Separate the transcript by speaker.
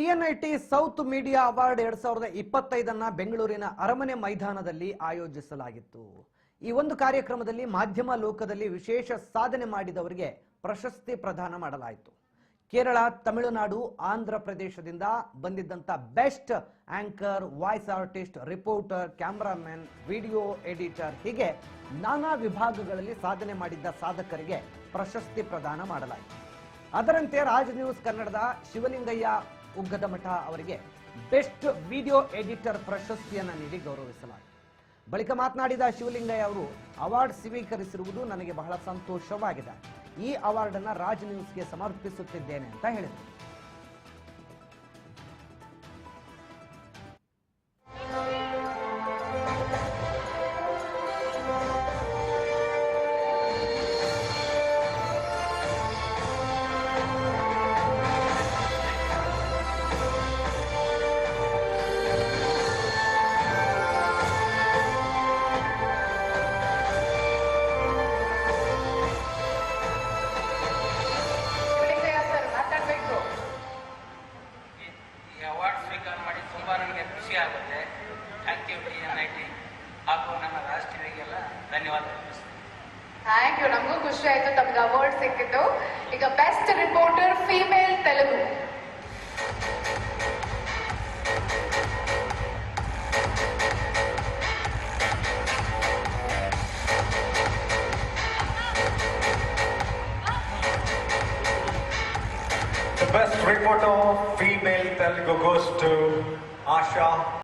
Speaker 1: ಟಿಎನ್ಐಟಿ south media award ಎರಡ್ ಸಾವಿರದ ಇಪ್ಪತ್ತೈದನ್ನ ಬೆಂಗಳೂರಿನ ಅರಮನೆ ಮೈದಾನದಲ್ಲಿ ಆಯೋಜಿಸಲಾಗಿತ್ತು. ಈ ಒಂದು ಕಾರ್ಯಕ್ರಮದಲ್ಲಿ ಮಾಧ್ಯಮ ಲೋಕದಲ್ಲಿ ವಿಶೇಷ ಸಾಧನೆ ಮಾಡಿದವರಿಗೆ ಪ್ರಶಸ್ತಿ ಪ್ರದಾನ ಮಾಡಲಾಯಿತು. ಕೇರಳ, ತಮಿಳುನಾಡು, ಆಂಧ್ರ ಪ್ರದೇಶದಿಂದ ಬಂದಿದ್ದಂತ best anchor, voice artist, reporter, cameraman, video editor ಹೀಗೆ ನಾನಾ ವಿಭಾಗಗಳಲ್ಲಿ ಸಾಧನೆ ಮಾಡಿದ್ದ ಸಾಧಕರಿಗೆ ಪ್ರಶಸ್ತಿ ಪ್ರದಾನ ಮಾಡಲಾಯಿತು. ಅದರಂತೆ ರಾಜ್ ನ್ಯೂಸ್ ಕನ್ನಡದ ಶಿವಲಿಂಗಯ್ಯ ಉಗ್ಗದಮಠ ಅವರಿಗೆ ಬೆಸ್ಟ್ ವಿಡಿಯೋ ಎಡಿಟರ್ ಪ್ರಶಸ್ತಿಯನ್ನು ನೀಡಿ ಗೌರವಿಸಲಾಯಿತು. ಬಳಿಕ ಮಾತನಾಡಿದ ಶಿವಲಿಂಗಯ್ಯ ಅವರು, ಅವಾರ್ಡ್ ಸ್ವೀಕರಿಸಿರುವುದು ನನಗೆ ಬಹಳ ಸಂತೋಷವಾಗಿದೆ. ಈ ಅವಾರ್ಡ್ ಅನ್ನ ರಾಜ್ ನ್ಯೂಸ್ಗೆ ಸಮರ್ಪಿಸುತ್ತಿದ್ದೇನೆ ಅಂತ ಹೇಳಿದರು.
Speaker 2: ಸ್ವೀಕಾರ ಮಾಡಿ ತುಂಬ ನನಗೆ ಖುಷಿ ಆಗುತ್ತೆ. Thank you T N I T ಹಾಗೂ ನಮ್ಮ ರಾಷ್ಟ್ರೀಯರಿಗೆಲ್ಲ ಧನ್ಯವಾದ
Speaker 3: ಥ್ಯಾಂಕ್ ಯು ನಮಗೂ ಖುಷಿ ಆಯ್ತು. ತಮ್ಗೆ ಅವಾರ್ಡ್ ಸಿಕ್ಕಿತ್ತು ಈಗ best reporter female Telugu
Speaker 4: best reporter female Telugu goes to Asha